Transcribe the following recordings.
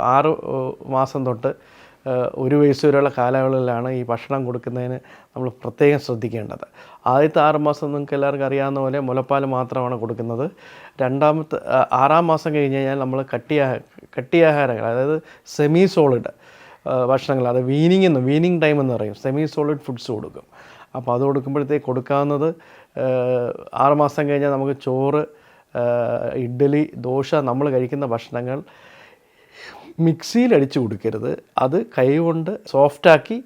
ആറ് മാസം തൊട്ട് ഒരു വയസ്സ് വരെയുള്ള കാലയളവിലാണ് ഈ ഭക്ഷണം കൊടുക്കുന്നതിന് നമ്മൾ പ്രത്യേകം ശ്രദ്ധിക്കേണ്ടത്. ആദ്യത്തെ ആറ് മാസം നിങ്ങൾക്ക് എല്ലാവർക്കും അറിയാവുന്ന പോലെ മുലപ്പാൽ മാത്രമാണ് കൊടുക്കുന്നത്. രണ്ടാമത്തെ ആറാം മാസം കഴിഞ്ഞ് കഴിഞ്ഞാൽ നമ്മൾ കട്ടിയാഹ കട്ടിയാഹാരങ്ങൾ അതായത് സെമി സോളിഡ് ഭക്ഷണങ്ങൾ അത് വീനിങ് എന്ന് വീനിങ് ടൈം എന്ന് പറയും. സെമി സോളിഡ് ഫുഡ്സ് കൊടുക്കും. അപ്പോൾ അത് കൊടുക്കുമ്പോഴത്തേക്ക് കൊടുക്കാവുന്നത് ആറുമാസം ആറ് മാസം കഴിഞ്ഞാൽ നമുക്ക് ചോറ് ഇഡ്ഡലി ദോശ നമ്മൾ കഴിക്കുന്ന ഭക്ഷണങ്ങൾ മിക്സിയിൽ അടിച്ച് കൊടുക്കരുത്. അത് കൈകൊണ്ട് സോഫ്റ്റാക്കി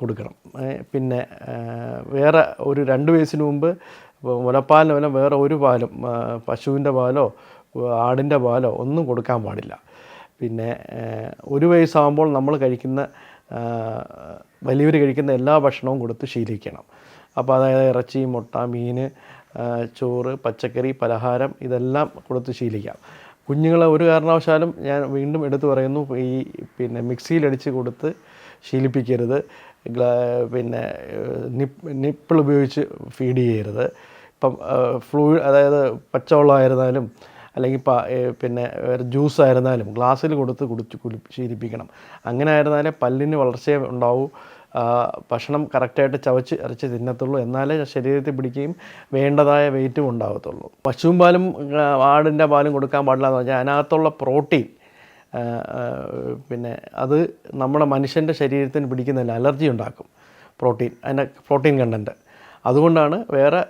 കൊടുക്കണം. പിന്നെ വേറെ ഒരു രണ്ട് വയസ്സിന് മുമ്പ് മുലപ്പാലിന് വല്ല വേറെ ഒരു പാലും പശുവിന്റെ പാലോ ആടിന്റെ പാലോ ഒന്നും കൊടുക്കാൻ പാടില്ല. പിന്നെ ഒരു വയസ്സാകുമ്പോൾ നമ്മൾ കഴിക്കുന്ന വലിയവർ കഴിക്കുന്ന എല്ലാ ഭക്ഷണവും കൊടുത്ത് ശീലിക്കണം. അപ്പോൾ അതായത് ഇറച്ചി മുട്ട മീൻ ചോറ് പച്ചക്കറി പലഹാരം ഇതെല്ലാം കൊടുത്ത് ശീലിക്കാം. കുഞ്ഞുങ്ങളെ ഒരു കാരണവശാലും ഞാൻ വീണ്ടും എടുത്തു പറയുന്നു. ഈ പിന്നെ മിക്സിയിലടിച്ച് കൊടുത്ത് ശീലിപ്പിക്കരുത്. പിന്നെ നിപ്പ് നിപ്പിൾ ഉപയോഗിച്ച് ഫീഡ് ചെയ്യരുത്. ഇപ്പം ഫ്ലൂ അതായത് പച്ചവെള്ളമായിരുന്നാലും അല്ലെങ്കിൽ പ പിന്നെ ജ്യൂസ് ആയിരുന്നാലും ഗ്ലാസ്സിൽ കൊടുത്ത് കുടിച്ച് കുളി ശീലിപ്പിക്കണം. അങ്ങനെ ആയിരുന്നാലേ പല്ലിന് വളർച്ച ഉണ്ടാവൂ. ഭക്ഷണം കറക്റ്റായിട്ട് ചവച്ച് ഇറച്ചി തിന്നത്തുള്ളൂ. എന്നാലേ ശരീരത്തിൽ പിടിക്കുകയും വേണ്ടതായ വെയിറ്റും ഉണ്ടാകത്തുള്ളൂ പശുവും പാലും ആടിന്റെ പാലും കൊടുക്കാൻ പാടില്ല എന്ന് പറഞ്ഞാൽ അതിനകത്തുള്ള പ്രോട്ടീൻ പിന്നെ അത് നമ്മുടെ മനുഷ്യന്റെ ശരീരത്തിന് പിടിക്കുന്നില്ല അലർജി ഉണ്ടാക്കും. പ്രോട്ടീൻ അതിന്റെ പ്രോട്ടീൻ കണ്ടന്റ് അതുകൊണ്ടാണ് വേറെ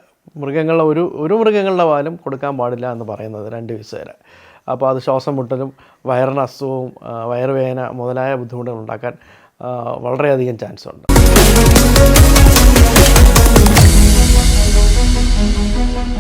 മൃഗങ്ങളുടെ ഒരു ഒരു മൃഗങ്ങളുടെ പാലും കൊടുക്കാൻ പാടില്ല എന്ന് പറയുന്നത് രണ്ട് വയസ്സ് വരെ അപ്പോൾ അത് ശ്വാസം മുട്ടലും വയറിന് അസുഖവും വയറുവേദന മുതലായ ബുദ്ധിമുട്ടുകൾ ഉണ്ടാക്കാൻ വളരെയധികം ചാൻസ് ഉണ്ട്